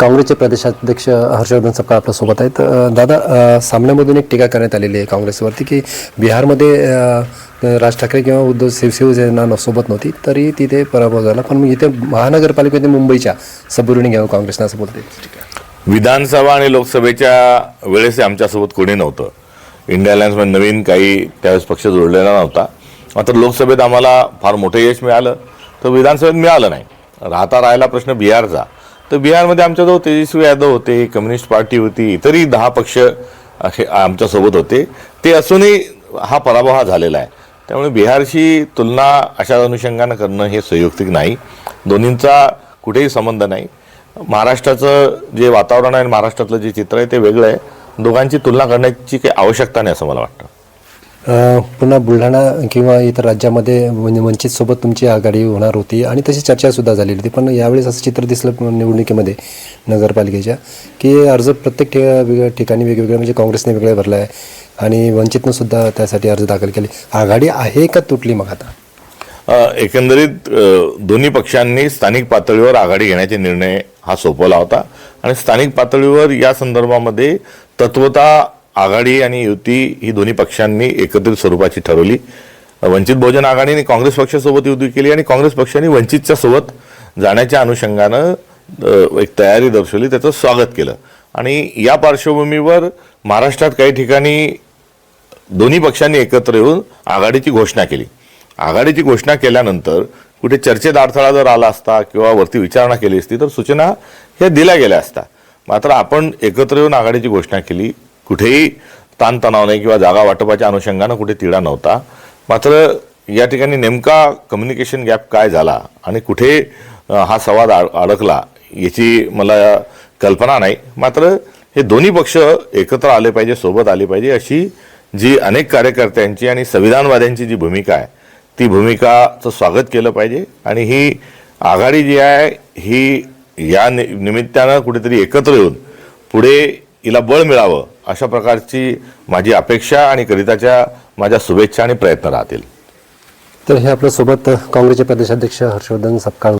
काँग्रेसचे प्रदेशाध्यक्ष हर्षवर्धन सपकाळ आपल्यासोबत आहेत? दादा सामन्यामधून एक टीका करण्यात आलेली आहे काँग्रेसवरती की बिहारमध्ये राज ठाकरे किंवा उद्धव शिवसेना न- सोबत नव्हती तरी तिथे पराभव झाला. पण इथे महानगरपालिकेमध्ये मुंबईच्या सबुरीने घ्यावं काँग्रेसनं असं बोलते विधानसभा आणि लोकसभेच्या वेळेस आमच्यासोबत कोणी नव्हतं. इंडिया अलायन्समध्ये नवीन काही त्यावेळेस पक्ष जोडलेला नव्हता. मात्र लोकसभेत आम्हाला फार मोठं यश मिळालं. तर विधानसभेत मिळालं नाही. राहता राहिला प्रश्न बिहारचा. तर बिहारमध्ये आमच्याजवळ तेजस्वी यादव होते कम्युनिस्ट पार्टी होती इतरही दहा पक्ष असे आमच्यासोबत होते. ते असूनही हा पराभव हा झालेला आहे. त्यामुळे बिहारशी तुलना अशा अनुषंगानं करणं हे संयुक्तिक नाही. दोन्हींचा कुठेही संबंध नाही. महाराष्ट्राचं जे वातावरण आहे आणि महाराष्ट्रातलं जे चित्र आहे ते वेगळं आहे. दोघांची तुलना करण्याची काही आवश्यकता नाही असं मला वाटतं. पुन्हा बुलढाणा किंवा इतर राज्यामध्ये म्हणजे वंचितसोबत तुमची आघाडी होणार होती आणि तशी चर्चासुद्धा झालेली होती. पण यावेळेस असं चित्र दिसलं निवडणुकीमध्ये नगरपालिकेच्या की अर्ज प्रत्येक ठे वेगळ्या ठिकाणी वेगवेगळ्या म्हणजे काँग्रेसने वेगळे भरला आहे आणि वंचितनं सुद्धा त्यासाठी अर्ज दाखल केले. आघाडी आहे का तुटली मग आता? एकंदरीत दोन्ही पक्षांनी स्थानिक पातळीवर आघाडी घेण्याचे निर्णय हा सोपवला होता. आणि स्थानिक पातळीवर या संदर्भामध्ये तत्वता आघाडी आणि युती ही दोन्ही पक्षांनी एकत्रित स्वरूपाची ठरवली. वंचित बहुजन आघाडीने काँग्रेस पक्षासोबत युती केली आणि काँग्रेस पक्षाने वंचितच्या सोबत जाण्याच्या अनुषंगानं एक तयारी दर्शवली त्याचं स्वागत केलं. आणि या पार्श्वभूमीवर महाराष्ट्रात काही ठिकाणी दोन्ही पक्षांनी एकत्र येऊन आघाडीची घोषणा केली. आघाडीची घोषणा केल्यानंतर कुठे चर्चेत अडथळा जर आला असता किंवा वरती विचारणा केली असती तर सूचना ह्या दिल्या गेल्या असत्या मात्र आपण एकत्र येऊन आघाडीची घोषणा केली कुठेही ताणतणाव नाही किंवा जागा वाटपाच्या अनुषंगानं कुठे तिढा नव्हता. मात्र या ठिकाणी नेमका कम्युनिकेशन गॅप काय झाला आणि कुठे हा संवाद अड- अडकला याची मला कल्पना नाही. मात्र हे दोन्ही पक्ष एकत्र आले पाहिजे सोबत आले पाहिजे अशी जी अनेक कार्यकर्त्यांची आणि संविधानवाद्यांची जी भूमिका आहे ती भूमिकाचं स्वागत केलं पाहिजे. आणि ही आघाडी जी आहे ही या नि निमित्तानं कुठेतरी एकत्र येऊन पुढे हिला बळ मिळावं अशा प्रकारची माझी अपेक्षा आणि करिताच्या माझ्या शुभेच्छा आणि प्रयत्न राहतील. तर हे आपल्यासोबत काँग्रेसचे प्रदेशाध्यक्ष हर्षवर्धन सपकाळ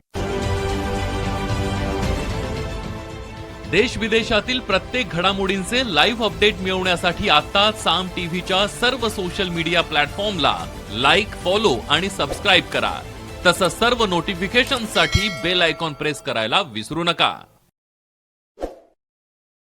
देश विदेशातील प्रत्येक घडामोडींचे लाईव्ह अपडेट मिळवण्यासाठी आता साम टीव्हीच्या सर्व सोशल मीडिया प्लॅटफॉर्मला लाईक फॉलो आणि सबस्क्राईब करा. तसंच सर्व नोटिफिकेशनसाठी बेल आयकॉन प्रेस करायला विसरू नका.